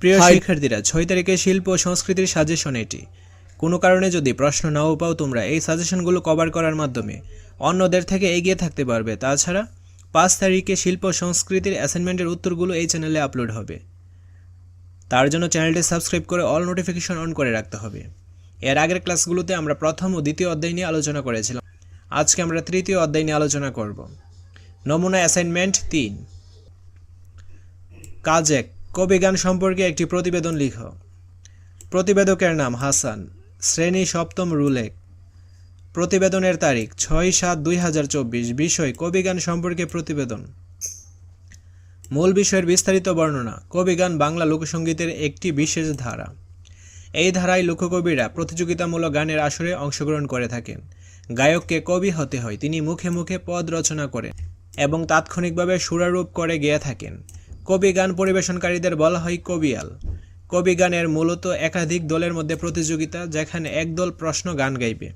প্রিয় শিক্ষার্থীরা ছয় তারিখে শিল্প ও সংস্কৃতির সাজেশন এটি। কোনো কারণে যদি প্রশ্ন নাও পাও তোমরা এই সাজেশনগুলো কভার করার মাধ্যমে অন্যদের থেকে এগিয়ে থাকতে পারবে। তাছাড়া পাঁচ তারিখে শিল্প ও সংস্কৃতির অ্যাসাইনমেন্টের উত্তরগুলো এই চ্যানেলে আপলোড হবে। তার জন্য চ্যানেলটি সাবস্ক্রাইব করে অল নোটিফিকেশন অন করে রাখতে হবে। এর আগের ক্লাসগুলোতে আমরা প্রথম ও দ্বিতীয় অধ্যায় নিয়ে আলোচনা করেছিলাম। আজকে আমরা তৃতীয় অধ্যায় নিয়ে আলোচনা করব। নমুনা অ্যাসাইনমেন্ট তিন। কাজ এক কবিগান সম্পর্কে একটি প্রতিবেদন লিখো। প্রতিবেদকের নাম হাসান। শ্রেণি সপ্তম রুলেক প্রতিবেদনের তারিখ ছয় সাত দুই হাজার চব্বিশ। বিষয় কবিগান সম্পর্কে প্রতিবেদন। মূল বিষয়ের বিস্তারিত বর্ণনা কবিগান বাংলা লোকসঙ্গীতের একটি বিশেষ ধারা। এই ধারায় লোককবিরা প্রতিযোগিতামূলক গানের আসরে অংশগ্রহণ করে থাকেন। গায়ককে কবি হতে হয়, তিনি মুখে মুখে পদ রচনা করেন এবং তাৎক্ষণিকভাবে সুরারূপ করে গেয়ে থাকেন। কবি গান পরিবেশনকারীদের বলা হয় কবিয়াল। কবি গানের মূলত একাধিক দলের মধ্যে প্রতিযোগিতা যেখানে এক দল প্রশ্ন গান গাইবে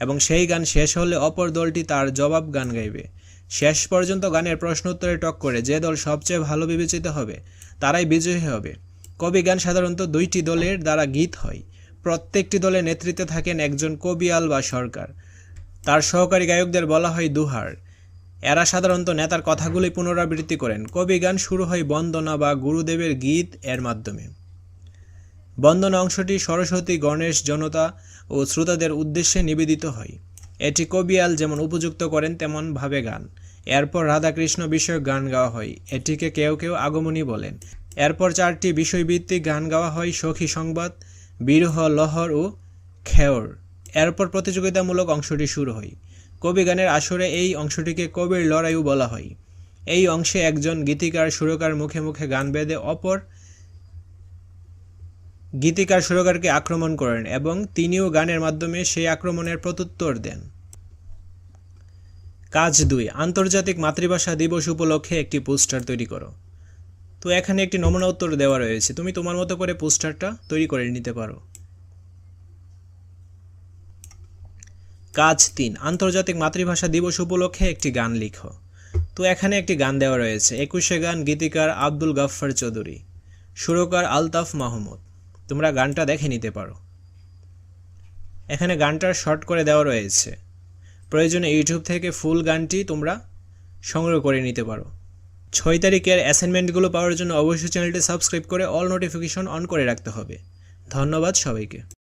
এবং সেই গান শেষ হলে অপর দলটি তার জবাব গান গাইবে। শেষ পর্যন্ত গানের প্রশ্ন উত্তরে টক করে যে দল সবচেয়ে ভালো বিবেচিত হবে, তারাই বিজয়ী হবে। কবি গান সাধারণত দুইটি দলের দ্বারা গীত হয়। প্রত্যেকটি দলের নেতৃত্বে থাকেন একজন কবিয়াল বা সরকার। তার সহকারী গায়কদের বলা হয় দুহার। এরা সাধারণত নেতার কথাগুলি পুনরাবৃত্তি করেন। কবি গান শুরু হয় বন্দনা বা গুরুদেবের গীত এর মাধ্যমে। বন্দনা অংশটি সরস্বতী, গণেশ, জনতা ও শ্রোতাদের উদ্দেশ্যে নিবেদিত হয়। এটি কবিয়াল যেমন উপযুক্ত করেন, তেমন ভাবে গান। এরপর রাধাকৃষ্ণ বিষয়ক গান গাওয়া হয়। এটিকে কেউ কেউ আগমনী বলেন। এরপর চারটি বিষয়ভিত্তিক গান গাওয়া হয়, সখী সংবাদ, বিরহ, লহর ও খেয়র। এরপর প্রতিযোগিতামূলক অংশটি শুরু হয়। কবি গানের আসরে এই অংশটিকে কবির লড়াইও বলা হয়। এই অংশে একজন গীতিকার, সুরকার মুখে মুখে গান বেঁধে, অপর গীতিকার, সুরকারকে আক্রমণ করেন এবং তিনিও গানের মাধ্যমে সেই আক্রমণের প্রত্যুত্তর দেন। কাজ দুই, আন্তর্জাতিক মাতৃভাষা দিবস উপলক্ষে একটি পোস্টার তৈরি করো। তো এখানে একটি নমুনা উত্তর দেওয়া রয়েছে। তুমি তোমার মতো করে পোস্টারটা তৈরি করে নিতে পারো। কাজ তিন। আন্তর্জাতিক মাতৃভাষা দিবস উপলক্ষে একটি গান লিখো। তো এখানে একটি গান দেওয়া রয়েছে। একুশে গান গীতিকার আব্দুল গাফফার চৌধুরী। সুরকার আলতাফ মাহমুদ। তোমরা গানটা দেখে নিতে পারো। এখানে গানটার শর্ট করে দেওয়া রয়েছে। প্রয়োজনে ইউটিউব থেকে ফুল গানটি তোমরা সংগ্রহ করে নিতে পারো। ছয় তারিখের অ্যাসাইনমেন্টগুলো পাওয়ার জন্য অবশ্যই চ্যানেলটি সাবস্ক্রাইব করে অল নোটিফিকেশন অন করে রাখতে হবে। ধন্যবাদ সবাইকে।